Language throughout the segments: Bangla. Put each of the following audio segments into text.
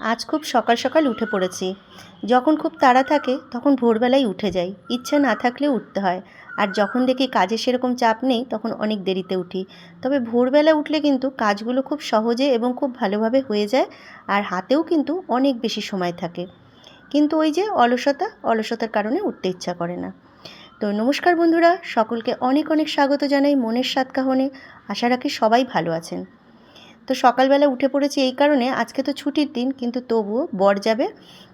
আজ খুব সকাল সকাল উঠে পড়েছি। যখন খুব তাড়া থাকে, তখন ভোরবেলায় উঠে যাই। ইচ্ছা না থাকলেও উঠতে হয়। আর যখন দেখি কাজে সেরকম চাপ নেই, তখন অনেক দেরিতে উঠি। তবে ভোরবেলা উঠলে কিন্তু কাজগুলো খুব সহজে এবং খুব ভালোভাবে হয়ে যায় আর হাতেও কিন্তু অনেক বেশি সময় থাকে। কিন্তু ওই যে অলসতা, অলসতার কারণে উঠতে ইচ্ছা করে না। তো নমস্কার বন্ধুরা, সকলকে অনেক অনেক স্বাগত জানাই মনের সাত কাহনে। আশা রাখি সবাই ভালো আছেন। তো সকালবেলা উঠে পড়েছি এই কারণে, আজকে তো ছুটির দিন, কিন্তু তবুও বর যাবে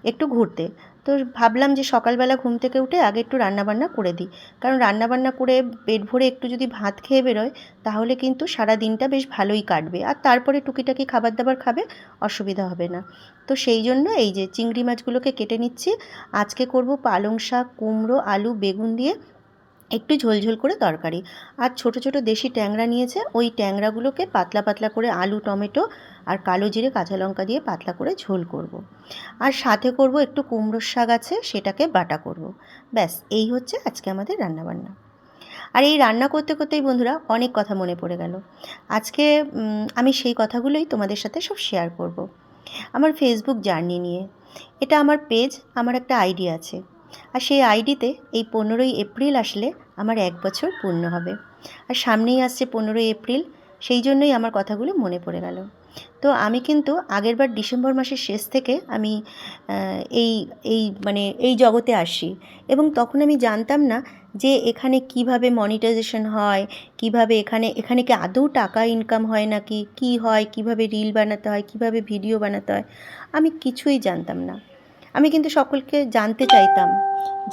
একটু ঘুরতে। তো ভাবলাম যে সকালবেলা ঘুম থেকে উঠে আগে একটু রান্নাবান্না করে দিই। কারণ রান্নাবান্না করে পেট ভরে একটু যদি ভাত খেয়ে বেরোয়, তাহলে কিন্তু সারা দিনটা বেশ ভালোই কাটবে। আর তারপরে টুকিটাকি খাবার দাবার খাবে, অসুবিধা হবে না। তো সেই জন্য এই যে চিংড়ি মাছগুলোকে কেটে নিচ্ছি। আজকে করব পালং শাক, কুমড়ো, আলু, বেগুন দিয়ে একটু ঝোলঝোল করে তরকারি আর ছোট ছোট দেশি ট্যাংরা নিয়েছে, ওই ট্যাংরাগুলোকে পাতলা পাতলা করে আলু, টমেটো আর কালো জিরে, কাঁচা লঙ্কা দিয়ে পাতলা করে ঝোল করব। আর সাথে করব একটু কুমড়োর শাক আছে, সেটাকে বাটা করব। ব্যাস, এই হচ্ছে আজকে আমাদের রান্নাবান্না আর এই রান্না করতে করতেই বন্ধুরা অনেক কথা মনে পড়ে গেল আজকে আমি সেই কথাগুলোই তোমাদের সাথে সব শেয়ার করব। আমার ফেসবুক জার্নি নিয়ে এটা আমার পেজ আমার একটা আইডি আছে আর সেই আইডিতে এই পনেরোই এপ্রিল আসলে আমার এক বছর পূর্ণ হবে। আর সামনেই আসছে পনেরোই এপ্রিল, সেই জন্যই আমার কথাগুলো মনে পড়ে গেল। তো আমি কিন্তু আগেরবার ডিসেম্বর মাসের শেষ থেকে আমি এই এই মানে এই জগতে আসি। এবং তখন আমি জানতাম না যে এখানে কীভাবে মনিটাইজেশন হয়, কীভাবে এখানে এখানে কি আদৌ টাকা ইনকাম হয় নাকি, কি হয়, কীভাবে রিল বানাতে হয়, কীভাবে ভিডিও বানাতে হয়, আমি কিছুই জানতাম না। আমি কিন্তু সকলকে জানতে চাইতাম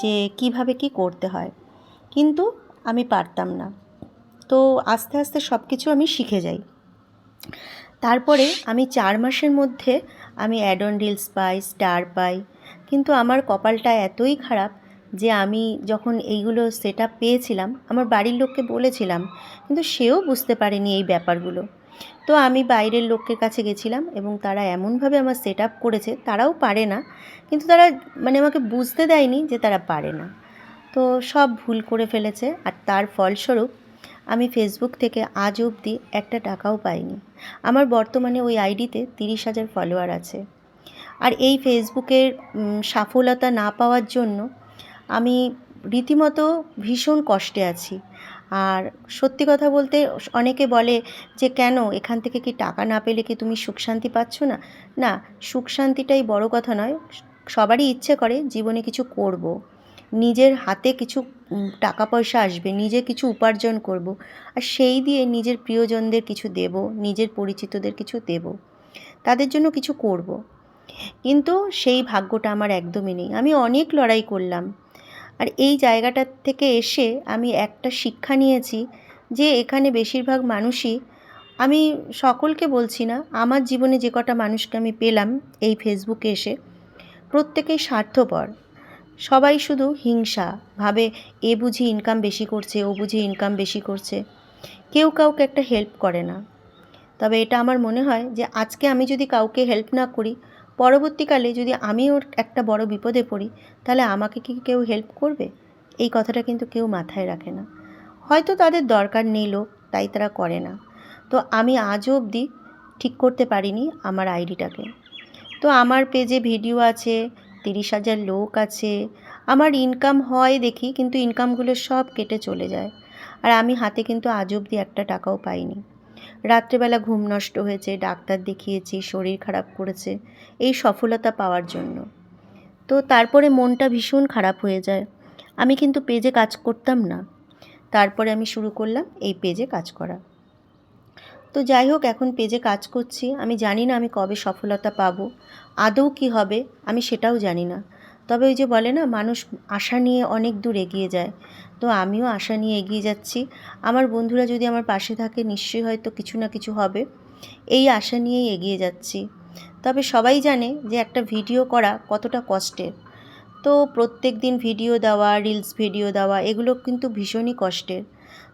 যে কীভাবে কি করতে হয়। কিন্তু আমি পারতাম না। তো আস্তে আস্তে সব কিছু আমি শিখে যাই। তারপরে আমি চার মাসের মধ্যে আমি অ্যাডন রিলস পাই স্টার পাই। কিন্তু আমার কপালটা এতই খারাপ যে আমি যখন এইগুলো সেট পেয়েছিলাম, আমার বাড়ির লোককে বলেছিলাম, কিন্তু সেও বুঝতে পারেনি এই ব্যাপারগুলো। তো আমি বাইরের লোকের কাছে গেছিলাম এবং তারা এমনভাবে আমার সেট করেছে, তারাও পারে না, কিন্তু তারা মানে আমাকে বুঝতে দেয়নি যে তারা পারে না। তো সব ভুল করে ফেলেছে আর তার ফলস্বরূপ আমি ফেসবুক থেকে আজ অবধি একটা টাকাও পাইনি। আমার বর্তমানে ওই আইডিতে তিরিশ হাজার ফলোয়ার আছে। আর এই ফেসবুকের সফলতা না পাওয়ার জন্য আমি রীতিমতো ভীষণ কষ্টে আছি। আর সত্যি কথা বলতে অনেকে বলে যে, কেন? এখান থেকে কি টাকা না পেলে কি তুমি সুখ শান্তি পাচ্ছ না? না, সুখ শান্তিটাই বড় কথা নয়। সবারই ইচ্ছে করে জীবনে কিছু করব। নিজের হাতে কিছু টাকা পয়সা আসবে, নিজে কিছু উপার্জন করব। আর সেই দিয়ে নিজের প্রিয়জনদের কিছু দেব, নিজের পরিচিতদের কিছু দেব, তাদের জন্য কিছু করব। কিন্তু সেই ভাগ্যটা আমার একদমই নেই আমি অনেক লড়াই করলাম, আর এই জায়গাটার থেকে এসে আমি একটা শিক্ষা নিয়েছি যে এখানে বেশিরভাগ মানুষই, আমি সকলকে বলছি না, আমার জীবনে যে কটা মানুষকে আমি পেলাম এই ফেসবুকে এসে, প্রত্যেকেই স্বার্থপর সবাই শুধু হিংসা, ভাবে এ বুঝি ইনকাম বেশি করছে, ও বুঝি ইনকাম বেশি করছে। কেউ কাউকে একটা হেল্প করে না। তবে এটা আমার মনে হয় যে আজকে আমি যদি কাউকে হেল্প না করি, পরবর্তীকালে যদি আমি ওর একটা বড় বিপদে পড়ি, তাহলে আমাকে কি কেউ হেল্প করবে? এই কথাটা কিন্তু কেউ মাথায় রাখে না। হয়তো তাদের দরকার নেই লোক, তাই তারা করে না। তো আমি আজও অবধি ঠিক করতে পারিনি আমার আইডিটাকে। তো আমার পেজে ভিডিও আছে তিরিশ হাজার লোক আছে। আমার ইনকাম হয় দেখি, কিন্তু ইনকামগুলো সব কেটে চলে যায়। আর আমি হাতে কিন্তু আজ অবধি একটা টাকাও পাইনি। রাত্রেবেলা ঘুম নষ্ট হয়েছে, ডাক্তার দেখিয়েছি, শরীর খারাপ করেছে, এই সফলতা পাওয়ার জন্য। তো তারপরে মনটা ভীষণ খারাপ হয়ে যায়। আমি কিন্তু পেজে কাজ করতাম না। তারপরে আমি শুরু করলাম এই পেজে কাজ করা। তো যাই হোক, এখন পেজে কাজ করছি। আমি জানি না আমি কবে সফলতা পাবো। আদৌ কি হবে, আমি সেটাও জানি না। তবে ওই যে বলে না, মানুষ আশা নিয়ে অনেক দূর এগিয়ে যায়। তো আমিও আশা নিয়ে এগিয়ে যাচ্ছি। আমার বন্ধুরা যদি আমার পাশে থাকে, নিশ্চয়ই হয়তো কিছু না কিছু হবে। এই আশা নিয়েই এগিয়ে যাচ্ছি। তবে সবাই জানে যে একটা ভিডিও করা কতটা কষ্টের। তো প্রত্যেক দিন ভিডিও দেওয়া, রিলস ভিডিও দেওয়া, এগুলো কিন্তু ভীষণই কষ্টের।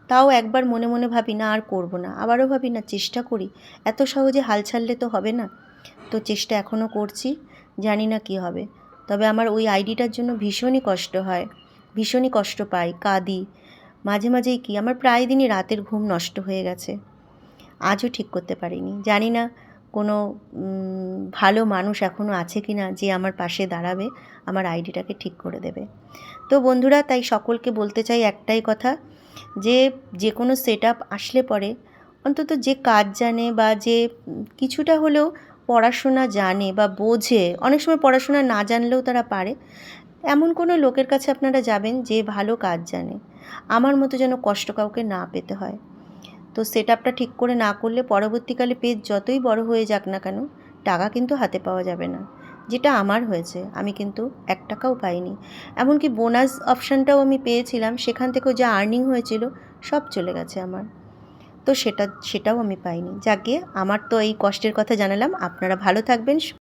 তাও একবার মনে মনে ভাবি, না, আর করব না। আবারও ভাবি, না, চেষ্টা করি। এত সহজে হাল ছাড়লে তো হবে না। তো চেষ্টা এখনও করছি, জানি না কি হবে। তবে আমার ওই আইডিটার জন্য ভীষণই কষ্ট হয়, ভীষণই কষ্ট পাই, কাঁদি। মাঝে মাঝেই কি, আমার প্রায় দিনই রাতের ঘুম নষ্ট হয়ে গেছে। আজও ঠিক করতে পারিনি। জানি না কোনো ভালো মানুষ এখনও আছে কি না, যে আমার পাশে দাঁড়াবে, আমার আইডিটাকে ঠিক করে দেবে। তো বন্ধুরা, তাই সকলকে বলতে চাই একটাই কথা যে যে কোনো সেট আসলে পরে, অন্তত যে কাজ জানে বা যে কিছুটা হলেও পড়াশোনা জানে বা বোঝে, অনেক সময় পড়াশোনা না জানলেও তারা পারে। এমন কোনো লোকের কাছে আপনারা যাবেন যে ভালো কাজ জানে। আমার মতো যেন কষ্ট কাউকে না পেতে হয়। তো সেট ঠিক করে না করলে পরবর্তীকালে পেজ যতই বড় হয়ে যাক না কেন, টাকা কিন্তু হাতে পাওয়া যাবে না। যেটা আমার হয়েছে, আমি কিন্তু এক টাকাও পাইনি। এমনকি বোনাস অপশানটাও আমি পেয়েছিলাম, সেখান থেকেও যা আর্নিং হয়েছিল, সব চলে গেছে আমার। তো সেটা, সেটাও আমি পাইনি। যাকে আমার তো এই কষ্টের কথা জানালাম। আপনারা ভালো থাকবেন